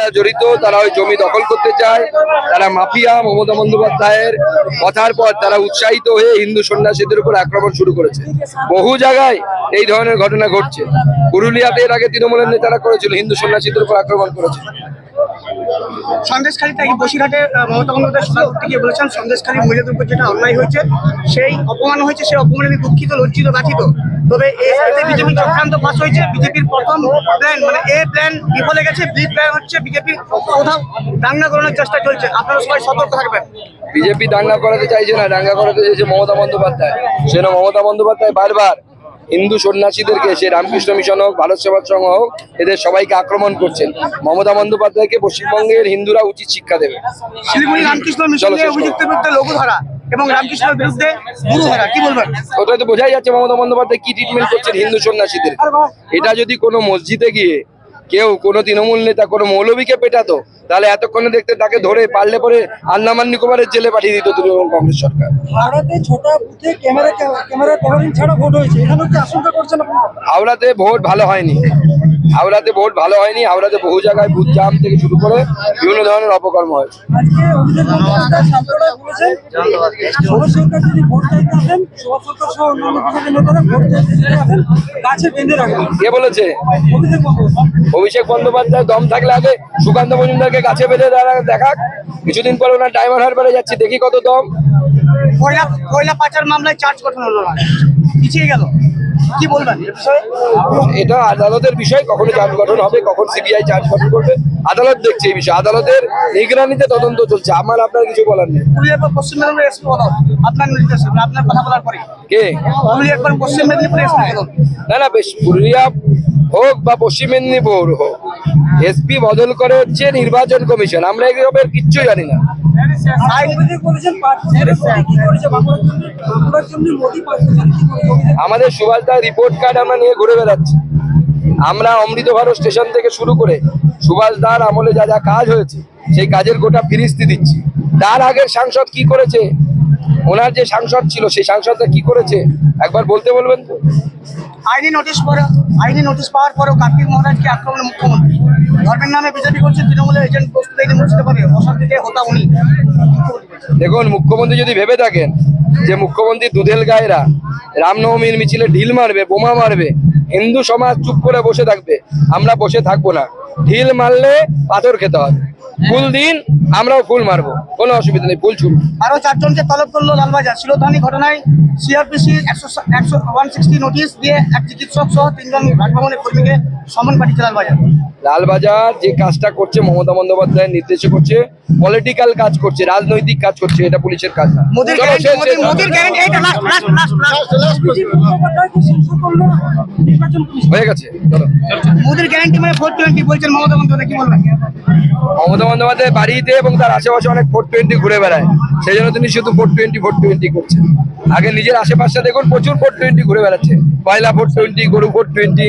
যারা জড়িত, তারা ওই জমি দখল করতে চায়। তারা মাফিয়া, মমতা বন্দ্যোপাধ্যায়ের কথার পর তারা উৎসাহিত হয়ে হিন্দু সন্ন্যাসীদের উপর আক্রমণ শুরু করেছে। বহু জায়গায় এই ধরনের ঘটনা ঘটছে। পুরুলিয়াতে এর আগে তৃণমূলের নেতারা করেছিল হিন্দু সন্ন্যাসীদের উপর আক্রমণ করেছে সন্দেশখালী থেকে বসিরহাটে মমতা বন্দ্যোপাধ্যায় সভা করতে গিয়ে বলেছেন সন্দেশখালী মহিলাদের উপর যেটা অন্যায় হয়েছে সেই অপমান হয়েছে সেই অপমানে আমি দুঃখিত লজ্জিত ব্যথিত। তবে এতে বিজেপি চক্রান্ত ফাঁস হয়েছে বিজেপির প্রথম প্ল্যান মানে এ প্ল্যান বিফলে গেছে বি প্ল্যান হচ্ছে বিজেপির কোথাও দাঙ্গা করানোর চেষ্টা চলছে। আপনারা সবাই সতর্ক থাকবেন। বিজেপি দাঙ্গা করাতে চাইছে না দাঙ্গা করাতে চাইছে মমতা বন্দ্যোপাধ্যায়। সেজন্য মমতা বন্দ্যোপাধ্যায় বারবার হিন্দু সন্ন্যাসীদেরকে সে রামকৃষ্ণ মিশন হোক ভারত সেবা সংঘ হোক এদের সবাইকে আক্রমণ করছেন। মমতা বন্দ্যোপাধ্যায়কে পশ্চিমবঙ্গের হিন্দুরা উচিত শিক্ষা দেবে। শিলিগুড়ি রামকৃষ্ণ চলো মিশনে শেষ করো। অভিযুক্তের বিরুদ্ধে লঘু এবং রামকৃষ্ণের বিরুদ্ধে গুরু কি বলবেন? ওটাই তো বোঝাই যাচ্ছে মমতা বন্দ্যোপাধ্যায় কি ট্রিটমেন্ট করছেন হিন্দু সন্ন্যাসীদের। এটা যদি কোনো মসজিদে গিয়ে কেউ কোনো তৃণমূল নেতা কোনো মৌলবীকে পেটাতো তাহলে এতক্ষণে দেখতে তাকে ধরে পারলে পরে আন্দামান নিকোবরের জেলে পাঠিয়ে দিত তৃণমূল কংগ্রেস সরকার। ভারতে ছোটা বুথে ক্যামেরা ক্যামেরা কভারিং ছাড়া ভোট হয়েছে এখানে কি আশঙ্কা করছেন হাওড়াতে ভোট ভালো হয়নি। হাওড়াতে ভোট ভালো হয়নি হাওড়াতে বহু জায়গায় বুথ জাম থেকে শুরু করে বিভিন্ন ধরনের অপকর্ম হয়েছে কে বলেছে? অভিষেক বন্দ্যোপাধ্যায়। দম থাকলে আগে সুকান্ত মজুমদারকে গাছে বেঁধে দাঁড়া- দেখাক। কিছুদিন পরে ওনার ডায়মন্ড হারবারে যাচ্ছি দেখি কত দম। কয়লা কয়লা পাচার মামলায় চার্জ গঠন হলো না। পিছিয়ে গেল। কি বলবেন এটা আদালতের বিষয় কখনো চার্জ গঠন হবে কখন সিবিআই চার্জ গঠন করবে। আদালত দেখছে এই বিষয়। আদালতের নিগরানিতে তদন্ত চলছে। আমার আপনার কিছু বলার নেই। পশ্চিম মেদিনীপুর এসপি পদক আপনার নির্দেশ আপনার কথা বলার পরে কে? পশ্চিম মেদিনীপুর এসপি না না বেশ পুরুলিয়া হোক বা পশ্চিম মেদিনীপুর হোক এসপি বদল করে হচ্ছে নির্বাচন কমিশন। আমরা এগুলোর কিচ্ছু জানি না। অভিষেক সুভাষ আমাদের সুভাষদার রিপোর্ট কার্ড আমরা নিয়ে ঘুরে বেড়াচ্ছি। আমরা অমৃত ভারত স্টেশন থেকে শুরু করে সুভাষ দার আমলে যা যা কাজ হয়েছে, সেই কাজের গোটা ফিরিস্তি দিচ্ছি। তার আগের সাংসদ কি করেছে? ওনার যে সাংসদ ছিল সেই সাংসদটা কি করেছে? একবার বলতে বলবেন তো? আইনি নোটিশ পরে আইনি নোটিশ পাওয়ার পরেও কার্তিক মহারাজকে আক্রমণ মুখ্যমন্ত্রী। ধর্মের নামে বিজেপি করছে তৃণমূলের এজেন্ট প্রস্তুত মুছতে পারে অশান্তিতে হতা উনি। দেখুন মুখ্যমন্ত্রী যদি ভেবে থাকেন যে মুখ্যমন্ত্রী দুধেল গায়েরা রামনবমীর মিছিলে ঢিল মারবে বোমা মারবে হিন্দু সমাজ চুপ করে বসে থাকবে আমরা বসে থাকব না। ঢিল মারলে পাথর খেতে হবে। ফুল দিন আমরাও ফুল মারবো কোনো অসুবিধা নেই ফুল ছুট আরও চারজনকে তলব করল লালবাজার শিলোধানি ঘটনায় সিআরপিসি একশো একশো ওয়ান সিক্সটি নোটিশ দিয়ে এক চিকিৎসক সহ তিনজন রাজভবনের কর্মীকে সমন পাঠিয়েছে লালবাজার লালবাজার যে কাজটা করছে মমতা বন্দ্যোপাধ্যায়ের নির্দেশে করছে পলিটিক্যাল কাজ করছে রাজনৈতিক কাজ করছে এটা পুলিশের কাজ না। মোদির গ্যারান্টি মোদির গ্যারান্টি এইটা last last last last Abhishek বন্দ্যোপাধ্যায়কে শীর্ষ করল নির্বাচন কমিশন হয়ে গেছে মোদির গ্যারান্টি মানে ফোর বলছেন মমতা বন্দ্যোপাধ্যায়, কি বলবেন? মমতা বন্দ্যোপাধ্যায় বাড়িতে এবং তার আশেপাশে অনেক ফোর টোয়েন্টি ঘুরে বেড়ায়। সেই জন্য তিনি শুধু ফোর টোয়েন্টি ফোর টোয়েন্টি করছেন। আগে নিজের আশেপাশে দেখুন প্রচুর ফোর টোয়েন্টি ঘুরে বেড়াচ্ছে। পয়লা ফোর টোয়েন্টি গরু ফোর টোয়েন্টি